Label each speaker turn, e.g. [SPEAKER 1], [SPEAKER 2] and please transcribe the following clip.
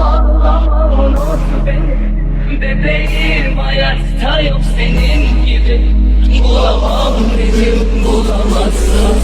[SPEAKER 1] Ağlama unut beni Bebeğim hayatta yok senin gibi. Bulamam dedim bulamazsın.